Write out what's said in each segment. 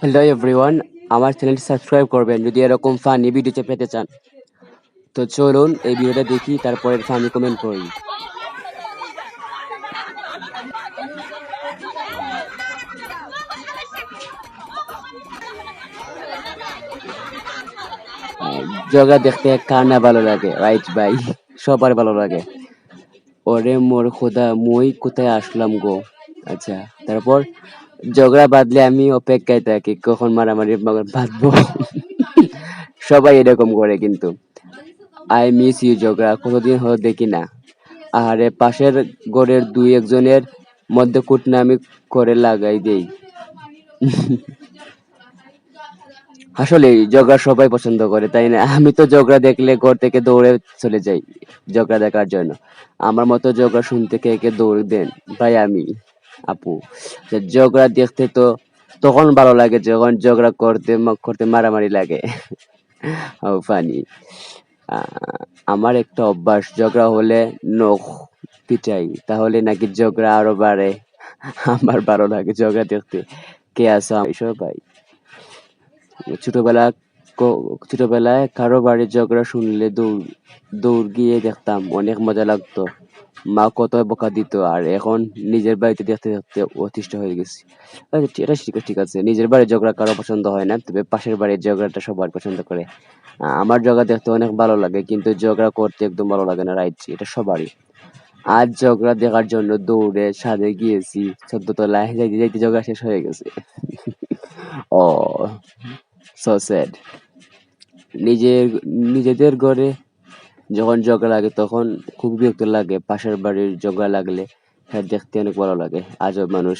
Hello everyone আমার চ্যানেলটি subscribe করবেন যদি এরকম ফানি ভিডিওতে পেতে চান। তো চলুন এই ভিডিওটা দেখি তারপরে ফানি কমেন্ট করি। জগা দেখতে কার না ভালো লাগে রাইট ভাই? সবার ভালো লাগে। ওরে মোর খোদা, মই কোথায় আসলাম গো? আচ্ছা তারপর ঝগড়া বাঁধলে আমি অপেক্ষায় থাকি, কখন মারামারি বাঁধবো? সবাই এরকম করে কিন্তু। আই মিস ইউ ঝগড়া কতদিন হলো দেখি না। আহারে, পাশের ঘরের দুই একজনের মধ্যে কুটনামি করে লাগাই দেই। আসলে ঝগড়া সবাই পছন্দ করে, তাই না? আমি তো ঝগড়া দেখলে ঘর থেকে দৌড়ে চলে যাই, ঝগড়া দেখার জন্য। আমার মতো ঝগড়া শুনতে কে কে দৌড় দেন? তাই আমি। আপু। যে ঝগড়া দেখতে তো তখন ভালো লাগে যখন ঝগড়া করতে করতে মারামারি লাগে। ফানি। আমার একটা অভ্যাস, ঝগড়া হলে নখ পিটাই, তাহলে নাকি ঝগড়া আরও বাড়ে। আমার ভালো লাগে ঝগড়া দেখতে। কে আসো এসব ভাই। ছোটবেলা ছোটবেলায় কারও বাড়ির ঝগড়া শুনলে দৌড় দৌড় গিয়ে দেখতাম, অনেক মজা লাগতো। মা কত বকা দিত আর এখন নিজের বাড়িতে দেখতে দেখতে অতিষ্ঠ হয়ে গেছি। আচ্ছা, এটা ঠিক ঠিক আছে। নিজের বাড়ির ঝগড়া কারও পছন্দ হয় না তবে পাশের বাড়ির ঝগড়াটা সবার পছন্দ করে। আমার ঝগড়া দেখতে অনেক ভালো লাগে কিন্তু ঝগড়া করতে একদম ভালো লাগে না রাইট এটা সবারই। আজ ঝগড়া দেখার জন্য দৌড়ে ছাদে গিয়েছি চোদ্দ তলায় যাইতে যাইতে ঝগড়া শেষ হয়ে গেছে। ও সো স্যাড নিজের নিজেদের ঘরে যখন ঝগড়া লাগে তখন খুব বিরক্ত লাগে, পাশের বাড়ির ঝগড়া লাগলে সেটা দেখতে অনেক ভালো লাগে, আজব মানুষ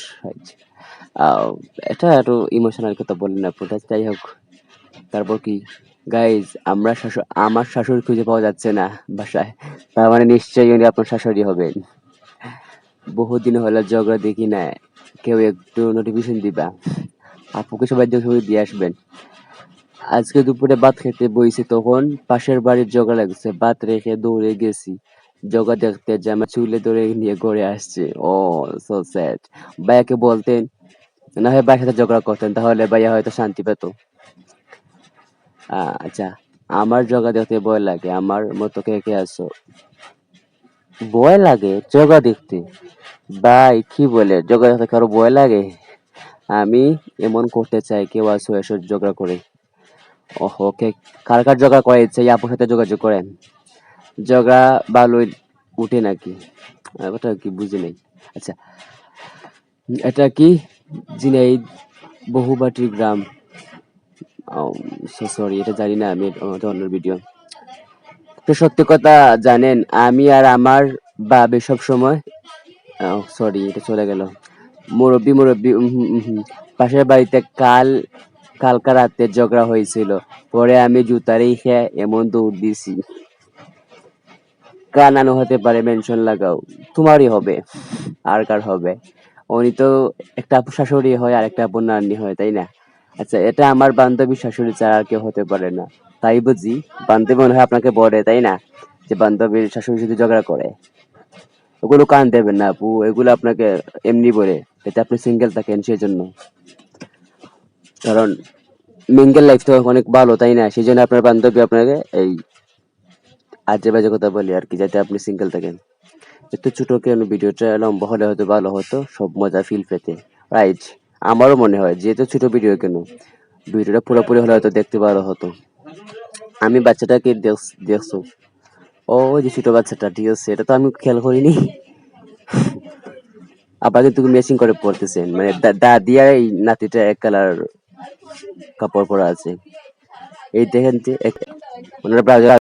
এটা একটু ইমোশনাল কথা বললেন আপু, তা যাই হোক। তারপর কি? গাইজ আমরা শাশু, আমার শাশুড়ি খুঁজে পাওয়া যাচ্ছে না বাসায়, তার মানে নিশ্চয়ই উনি আপনার শাশুড়ি হবেন। বহুদিন হলো ঝগড়া দেখি না কেউ একটু নোটিফিকেশন দিবা। আপুকে সবাই দেখে দিয়ে আসবেন। আজকে দুপুরে ভাত খেতে বইছি তখন পাশের বাড়ির জগা লাগছে, ভাত রেখে দৌড়ে গেছি। জগা দেখতে আমার চুলে ধরে নিয়ে ঘরে আসছে। ও সো স্যাড ভাইয়াকে বলতেন, না হয় ভাইয়ের সাথে ঝগড়া করতেন, তাহলে ভাইয়া হয়তো শান্তি পেত। আচ্ছা আমার জগা দেখতে ভয় লাগে, আমার মতো কে কে আছো? ভয় লাগে জগা দেখতে। ভাই, কি বলে, জগা দেখতে কারও ভয় লাগে? আমি এমন করতে চাই কেউ আসো, এসো ঝগড়া করে। ওকে। কার কার ঝগড়া করে ইচ্ছে আপুর সাথে যোগাযোগ করেন। ঝগড়া ভালোই উঠে নাকি? ওটা কি বুঝি নাই। আচ্ছা এটা কি? জিনাইদ বহুবাটির গ্রাম। সরি এটা জানি না, আমি এটা এটা অন্য ভিডিও তো সত্যি কথা জানেন, আমি আর আমার বাবে সব সময় সরি এটা চলে গেল। মুরব্বি মুরব্বি পাশের বাড়িতে কাল কালকা রাতে ঝগড়া হয়েছিল। পরে আমি জুতা রেখে এমন দৌড় দিছি। কানানো হতে পারে মেনশন লাগাও। তোমারই হবে, আর কার হবে? উনি তো একটা শাশুড়ি হয়, আর একটা আপু নানি হয়, তাই না? আচ্ছা এটা আমার বান্ধবী শাশুড়ি ছাড়া আর কেউ হতে পারে না। তাই বুঝি, বান্ধবী মনে হয় আপনাকে বলে, তাই না? যে বান্ধবীর শাশুড়ি যদি ঝগড়া করে। ওগুলো কান দেবেন না আপু, এগুলো আপনাকে এমনি বলে, এতে আপনি সিঙ্গেল থাকেন সেই জন্য কারণ মিঙ্গেল লাইফ তো অনেক ভালো, তাই না? সেই জন্য আপনার বান্ধবী আপনাকে এই আজে বাজে কথা বলি আর কি, যাতে আপনি সিঙ্গেল থাকেন। একটু ছোট কেন? ভিডিওটা লম্বা হলে হয়তো ভালো হতো, সব মজা ফিল পেতে। রাইট আমারও মনে হয়, যেহেতু ছোট ভিডিও কেন? ভিডিওটা পুরোপুরি হলে হয়তো দেখতে ভালো হতো। আমি বাচ্চাটাকে দেখ- দেখছ? ও যে ছোট বাচ্চাটা, ঠিক আছে, এটা তো আমি খেয়াল করিনি। আবার কিন্তু ম্যাচিং করে পড়তেছেন মানে দা- দাদি আর এই নাতিটা এক কালার কাপড় পরা আছে। এই দেখেন যে এক- ওনারা ব্রাউজার